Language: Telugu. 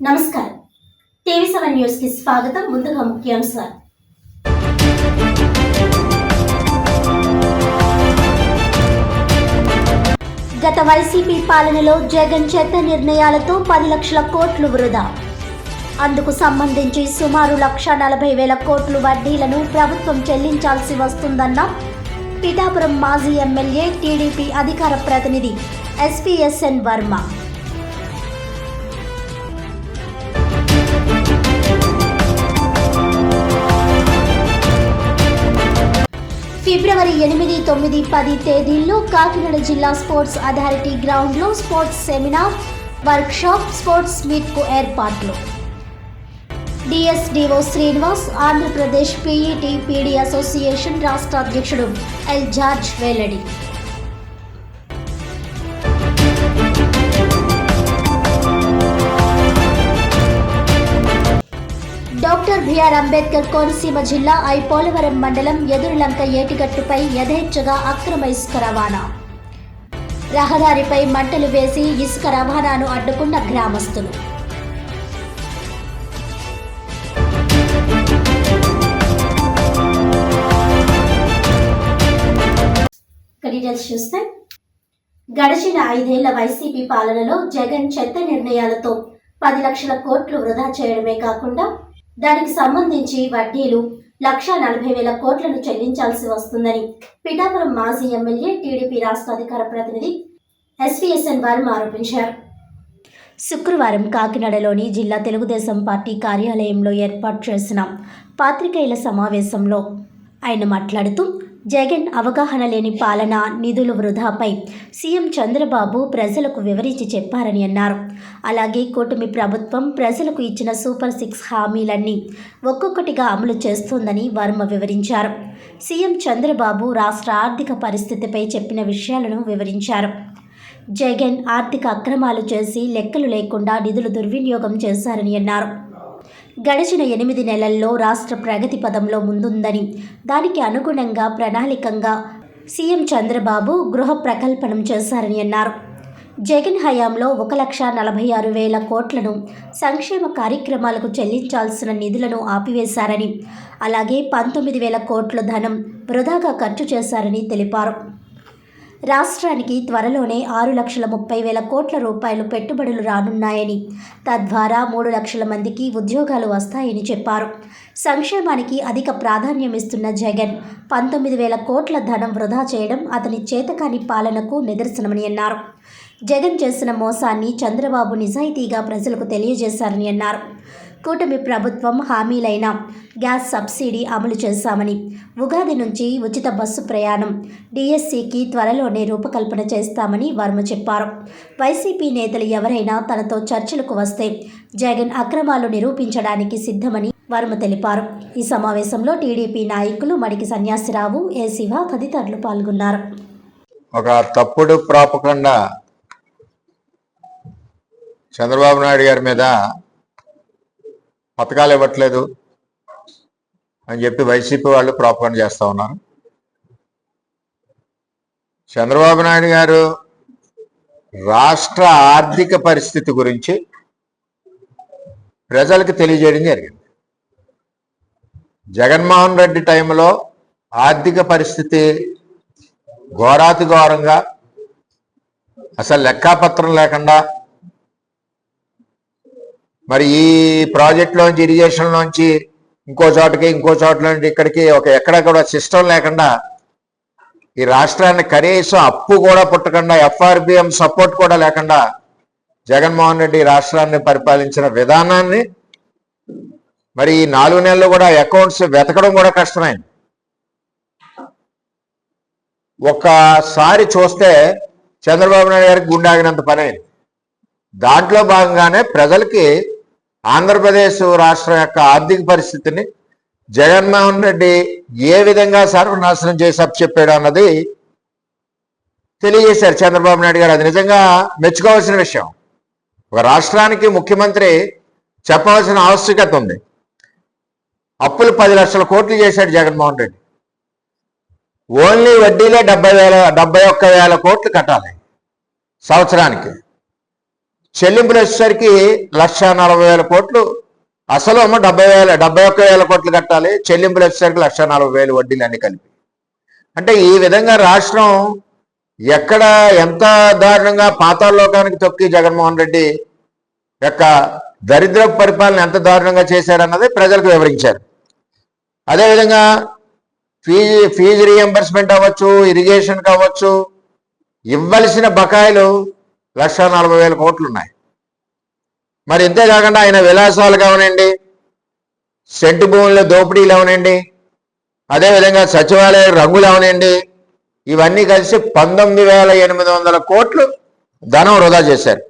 నమస్కారం. టీవీ సెవెన్ న్యూస్కి స్వాగతం. ముందుగా ముఖ్యాంశాలు. గత వైసీపీ పాలనలో జగన్ చెత్త నిర్ణయాలతో పది లక్షల కోట్లు వృధా. అందుకు సంబంధించి సుమారు లక్ష నలభై వేల కోట్లు వడ్డీలను ప్రభుత్వం చెల్లించాల్సి వస్తుందన్న పిఠాపురం మాజీ ఎమ్మెల్యే టీడీపీ అధికార ప్రతినిధి ఎస్పీఎస్ఎన్ వర్మ. ఫిబ్రవరి ఎనిమిది తొమ్మిది పది తేదీల్లో కాకినాడ జిల్లా స్పోర్ట్స్ అథారిటీ గ్రౌండ్లో స్పోర్ట్స్ సెమినార్ వర్క్షాప్ స్పోర్ట్స్ మీట్కు ఏర్పాట్లు. DSDO Srinivas Andhra Pradesh PET PD association రాష్ట్ర అధ్యక్షుడు ఎల్ జార్జ్ వెల్లడి. Doctor B R Ambedkar Konaseema జిల్లా ఐ పోలవరం మండలం ఎదురులంక ఏటిగట్టుపై యథేచ్ఛగా అక్రమ ఇసుక రవాణా. రహదారిపై మంటలు వేసి ఇసుక రవాణాను అడ్డుకున్న గ్రామస్తులు. డీటెయిల్స్ చూస్తే గడిచిన ఐదేళ్ళ వైసీపీ పాలనలో జగన్ చెత్త నిర్ణయాలతో పది లక్షల కోట్లు వృధా చేయడమే కాకుండా దానికి సంబంధించి వడ్డీలు లక్ష నలభై వేల కోట్లను చెల్లించాల్సి వస్తుందని పిఠాపురం మాజీ ఎమ్మెల్యే టీడీపీ రాష్ట్ర అధికార ప్రతినిధి ఎస్విఎస్ఎన్ వర్మ ఆరోపించారు. శుక్రవారం కాకినాడలోని జిల్లా తెలుగుదేశం పార్టీ కార్యాలయంలో ఏర్పాటు చేసిన పాత్రికేయుల సమావేశంలో ఆయన మాట్లాడుతూ జగన్ అవగాహన లేని పాలన నిధుల వృధాపై సీఎం చంద్రబాబు ప్రజలకు వివరించి చెప్పారని అన్నారు. అలాగే కూటమి ప్రభుత్వం ప్రజలకు ఇచ్చిన సూపర్ సిక్స్ హామీలన్నీ ఒక్కొక్కటిగా అమలు చేస్తోందని వర్మ వివరించారు. సీఎం చంద్రబాబు రాష్ట్ర ఆర్థిక పరిస్థితిపై చెప్పిన విషయాలను వివరించారు. జగన్ ఆర్థిక అక్రమాలు చేసి లెక్కలు లేకుండా నిధులు దుర్వినియోగం చేశారని అన్నారు. గడిచిన ఎనిమిది నెలల్లో రాష్ట్ర ప్రగతి పదంలో ముందుందని దానికి అనుగుణంగా ప్రణాళికంగా సీఎం చంద్రబాబు గృహ ప్రకల్పనం చేశారని అన్నారు. జగన్ హయాంలో ఒక లక్ష నలభై ఆరు వేల కోట్లను సంక్షేమ కార్యక్రమాలకు చెల్లించాల్సిన నిధులను ఆపివేశారని అలాగే పంతొమ్మిది వేల కోట్ల ధనం వృధాగా ఖర్చు చేశారని తెలిపారు. రాష్ట్రానికి త్వరలోనే ఆరు లక్షల ముప్పై వేల కోట్ల రూపాయలు పెట్టుబడులు రానున్నాయని. తద్వారా మూడు లక్షల మందికి ఉద్యోగాలు వస్తాయని చెప్పారు. సంక్షేమానికి అధిక ప్రాధాన్యమిస్తున్న జగన్ పంతొమ్మిది వేల కోట్ల ధనం వృధా చేయడం అతని చేతకాని పాలనకు నిదర్శనమని అన్నారు. జగన్ చేసిన మోసాన్ని చంద్రబాబు నిజాయితీగా ప్రజలకు తెలియజేశారని అన్నారు. కూటమి ప్రభుత్వం హామీలైన గ్యాస్ సబ్సిడీ అమలు చేశామని ఉగాది నుంచి ఉచిత బస్సు ప్రయాణం డిఎస్సికి త్వరలోనే రూపకల్పన చేస్తామని వర్మ చెప్పారు. వైసీపీ నేతలు ఎవరైనా తనతో చర్చలకు వస్తే జగన్ అక్రమాలు నిరూపించడానికి సిద్ధమని వర్మ తెలిపారు. ఈ సమావేశంలో టీడీపీ నాయకులు మడికి సన్యాసిరావు ఏ శివ తదితరులు పాల్గొన్నారు. ఒక తప్పుడు ప్రాపకుండా చంద్రబాబు నాయుడు గారి మీద పథకాలు ఇవ్వట్లేదు అని చెప్పి వైసీపీ వాళ్ళు ప్రాపగండ చేస్తూ ఉన్నారు. చంద్రబాబు నాయుడు గారు రాష్ట్ర ఆర్థిక పరిస్థితి గురించి ప్రజలకు తెలియజేయడం జరిగింది. జగన్మోహన్ రెడ్డి టైంలో ఆర్థిక పరిస్థితి ఘోరాతి ఘోరంగా అసలు లెక్కాపత్రం లేకుండా మరి ఈ ప్రాజెక్ట్లోంచి ఇరిగేషన్లోంచి ఇంకో చోటకి ఇంకో చోట్ల నుంచి ఇక్కడికి ఒక ఎక్కడ కూడా సిస్టమ్ లేకుండా ఈ రాష్ట్రాన్ని కనీసం అప్పు కూడా పుట్టకుండా ఎఫ్ఆర్బిఎం సపోర్ట్ కూడా లేకుండా జగన్మోహన్ రెడ్డి రాష్ట్రాన్ని పరిపాలించిన విధానాన్ని మరి ఈ నాలుగు నెలలు కూడా అకౌంట్స్ వెతకడం కూడా కష్టమైంది ఒక్కసారి చూస్తే చంద్రబాబు నాయుడు గారికి గుండె ఆగినంత పని. దాంట్లో భాగంగానే ప్రజలకి ఆంధ్రప్రదేశ్ రాష్ట్రం యొక్క ఆర్థిక పరిస్థితిని జగన్మోహన్ రెడ్డి ఏ విధంగా సర్వనాశనం చేసి అప్పచెప్పాడు అన్నది తెలియజేశారు చంద్రబాబు నాయుడు గారు. అది నిజంగా మెచ్చుకోవాల్సిన విషయం. ఒక రాష్ట్రానికి ముఖ్యమంత్రి చెప్పవలసిన ఆవశ్యకత ఉంది. అప్పులు పది లక్షల కోట్లు చేశాడు జగన్మోహన్ రెడ్డి. ఓన్లీ వడ్డీలే డెబ్బై వేల డెబ్బై ఒక్క వేల కోట్లు కట్టాలి సంవత్సరానికి. చెల్లింపులు వచ్చేసరికి లక్ష నలభై వేల కోట్లు. అసలు ఏమో డెబ్బై వేల డెబ్బై ఒక్క వేల కోట్లు కట్టాలి. చెల్లింపులు వచ్చేసరికి లక్ష నలభై వేలు వడ్డీలు అన్ని కలిపి. అంటే ఈ విధంగా రాష్ట్రం ఎక్కడ ఎంత దారుణంగా పాతాళలోకానికి తొక్కి జగన్మోహన్ రెడ్డి యొక్క దరిద్ర పరిపాలన ఎంత దారుణంగా చేశారన్నది ప్రజలకు వివరించారు. అదేవిధంగా ఫీజు ఫీజు రియంబర్స్మెంట్ అవ్వచ్చు ఇరిగేషన్ కావచ్చు ఇవ్వలసిన బకాయిలు లక్ష నలభై వేల కోట్లు ఉన్నాయి మరి ఇంతే కాకుండా ఆయన విలాసాలు కావనండి సెంటు భూముల్లో దోపిడీలు అవనండి అదేవిధంగా సచివాలయ రంగులు అవనండి ఇవన్నీ కలిసి పంతొమ్మిది వేల ఎనిమిది వందల కోట్లు ధనం వృధా చేశారు.